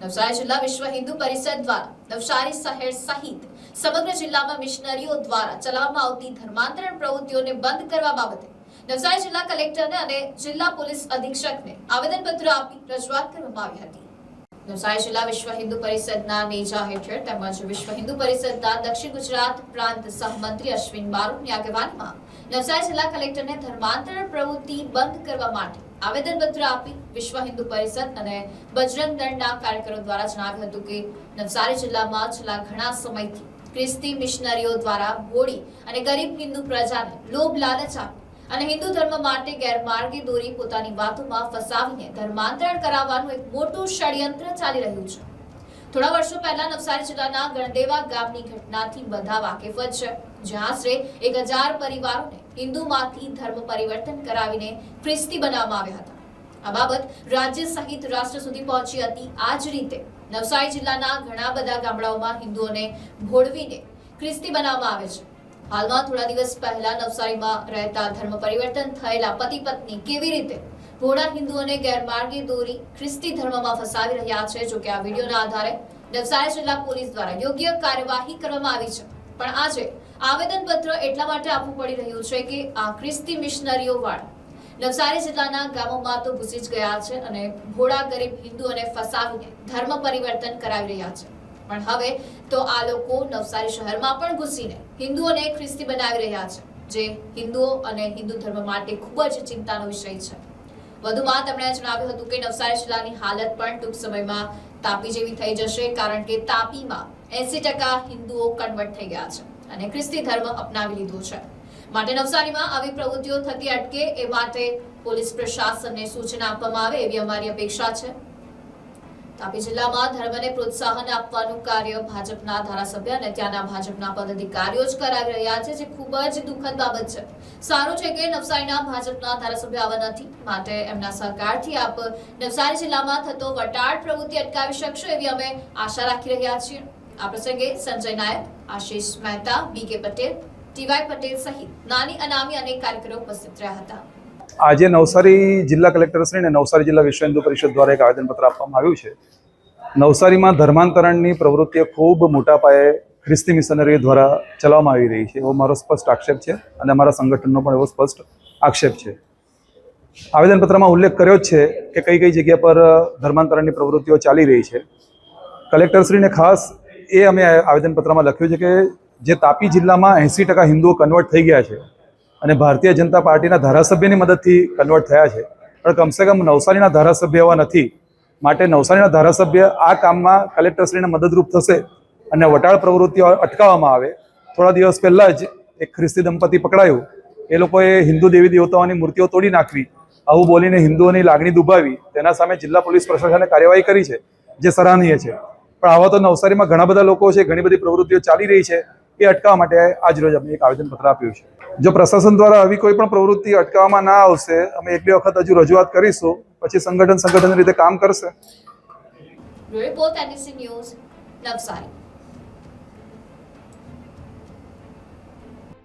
નવસારી જિલ્લા વિશ્વ હિન્દુ પરિષદ દ્વારા નવસારી શહેર સહિત સમગ્ર જિલ્લામાં મિશનરીઓ દ્વારા ચલાવવામાં આવતી ધર્માંતરણ પ્રવૃત્તિઓને બંધ કરવા બાબતે નવસારી જિલ્લા કલેક્ટરને અને જિલ્લા પોલીસ અધિક્ષકને આવેદનપત્ર આપી રજૂઆત કરવામાં આવી હતી. નવસારી જિલ્લા વિશ્વ હિન્દુ પરિષદના નેજા હેઠળ તેમજ વિશ્વ હિન્દુ પરિષદના દક્ષિણ ગુજરાત પ્રાંત સહમંત્રી અશ્વિન બારોટની આગેવાનીમાં નવસારી જિલ્લા કલેક્ટરને ધર્માંતરણ પ્રવૃત્તિ બંધ કરવા માટે આવેદનપત્ર આપી વિશ્વ હિન્દુ પરિષદ અને બજરંગ દળના કાર્યકરો દ્વારા જણાવ્યું હતું કે નવસારી જિલ્લામાં છેલ્લા ઘણા સમયથી ખ્રિસ્તી મિશનરીઓ દ્વારા ભોળી અને ગરીબ હિન્દુ પ્રજાને લોભ લાલચ આપી અને હિન્દુ ધર્મ માટે ગેરમાર્ગે દોરી પોતાની વાતોમાં ફસાવીને ધર્માંતરણ કરાવવાનું એક મોટું ષડયંત્ર ચાલી રહ્યું છે. થોડા વર્ષો પહેલા નવસારી જિલ્લાના ગણદેવા ગામની ઘટનાથી બધા વાકેફ છે, જ્યાં આશરે એક હજાર પરિવારોને હિન્દુમાંથી ધર્મ પરિવર્તન કરાવીને ખ્રિસ્તી બનાવવામાં આવ્યા હતા. આ બાબત રાજ્ય સહિત રાષ્ટ્ર સુધી પહોંચી હતી. આ જ રીતે નવસારી જિલ્લાના ઘણા બધા ગામડાઓમાં હિન્દુઓને ભોળવીને ખ્રિસ્તી બનાવવામાં આવે છે. હાલમાં થોડા દિવસ પહેલા નવસારીમાં રહેતા ધર્મ પરિવર્તન થયેલા પતિ પત્ની કેવી રીતે ભોળા હિન્દુઓને ગેરમાર્ગે દોરી ખ્રિસ્તી ધર્મમાં ફસાવી રહ્યા છે, જો કે આ વિડીયોના આધારે નવસારી જિલ્લા પોલીસ દ્વારા યોગ્ય કાર્યવાહી કરવામાં આવી છે. પણ આજે આવેદનપત્ર એટલા માટે આપવું પડી રહ્યું છે કે આ ખ્રિસ્તી મિશનરીઓ વાળા નવસારી જિલ્લાના ગામોમાં તો ઘૂસી જ ગયા છે અને ભોળા ગરીબ હિન્દુઓને ફસાવીને ધર્મ પરિવર્તન કરાવી રહ્યા છે. પણ હવે તો આ લોકો નવસારી શહેરમાં પણ ઘૂસીને હિન્દુઓને ખ્રિસ્તી બનાવી રહ્યા છે, જે હિન્દુઓ અને હિન્દુ ધર્મ માટે ખૂબ જ ચિંતાનો વિષય છે. વધુમાં તેમણે જણાવ્યું હતું કે નવસારી જિલ્લાની હાલત પણ ટૂંક સમયમાં તાપી જેવી થઈ જશે, કારણ કે તાપીમાં એસી ટકા હિન્દુઓ કન્વર્ટ થઈ ગયા છે અને ખ્રિસ્તી ધર્મ અપનાવી લીધો છે. માટે નવસારીમાં આવી પ્રવૃત્તિઓ થતી અટકે એ માટે પોલીસ પ્રશાસનને સૂચના આપવામાં આવે એવી અમારી અપેક્ષા છે. તાપી જિલ્લામાં ધર્મને પ્રોત્સાહન આપવાનું કાર્ય ભાજપના ધારાસભ્ય અને ત્યાંના ભાજપના પદાધિકારીઓ જ કરાવી રહ્યા છે, જે ખૂબ જ દુઃખદ બાબત છે. સારું છે કે નવસારીના ભાજપના ધારાસભ્ય આવા નથી, માટે એમના સહકારથી આપ નવસારી જિલ્લામાં થતો વટાળ પ્રવૃત્તિ અટકાવી શકશો એવી અમે આશા રાખી રહ્યા છીએ. આ પ્રસંગે સંજય નાયક, આશીષ મહેતા, બી કે પટેલ ટીવાય પટેલ સહિત નાની અનામી અનેક કાર્યકરો ઉપસ્થિત રહ્યા હતા. આજે નવસારી જિલ્લા કલેક્ટરશ્રી અને નવસારી જિલ્લા વિશ્વ હિન્દુ પરિષદ દ્વારા એક આવેદનપત્ર આપવામાં આવ્યું છે. નવસારીમાં ધર્માંતરણની પ્રવૃત્તિઓ ખૂબ મોટા પાયે ખ્રિસ્તી મિશનરી દ્વારા ચલાવવામાં આવી રહી છે. એવો મારો સ્પષ્ટ આક્ષેપ છે અને અમારા સંગઠનનો પણ એવો સ્પષ્ટ આક્ષેપ છે. આવેદનપત્રમાં ઉલ્લેખ કર્યો જ છે કે કઈ કઈ જગ્યા પર ધર્માંતરણની પ્રવૃત્તિઓ ચાલી રહી છે. કલેક્ટરશ્રીને ખાસ એ અમે આવેદનપત્રમાં લખ્યું છે કે જે તાપી જિલ્લામાં એંસી ટકા હિન્દુઓ કન્વર્ટ થઈ ગયા છે. અને ભારતીય જનતા પાર્ટીના ધારાસભ્યની મદદથી કન્વર્ટ થયા છે. પણ કમસે કમ નવસારીના ધારાસભ્ય એવા નથી. માટે નવસારીના ધારાસભ્ય આ કામમાં કલેક્ટરશ્રીને મદદરૂપ થશે અને વટાળ પ્રવૃત્તિઓ અટકાવવામાં આવે. થોડા દિવસ પહેલાં જ એક ખ્રિસ્તી દંપતી પકડાયું. એ લોકોએ હિન્દુ દેવી દેવતાઓની મૂર્તિઓ તોડી નાખવી, આવું બોલીને હિન્દુઓની લાગણી દુભાવી, તેના સામે જિલ્લા પોલીસ પ્રશાસને કાર્યવાહી કરી છે, જે સરાહનીય છે. પણ આવા તો નવસારીમાં ઘણા બધા લોકો છે, ઘણી બધી પ્રવૃત્તિઓ ચાલી રહી છે. એ અટકાવવા માટે આજ રોજ અમે એક આવેદનપત્ર આપ્યું છે. જો પ્રશાસન દ્વારા આવી કોઈ પણ પ્રવૃત્તિ અટકાવવામાં ના આવશે, અમે એક બે વખત હજુ રજૂઆત કરીશું, પછી સંગઠન સંગઠન રીતે કામ કરશે.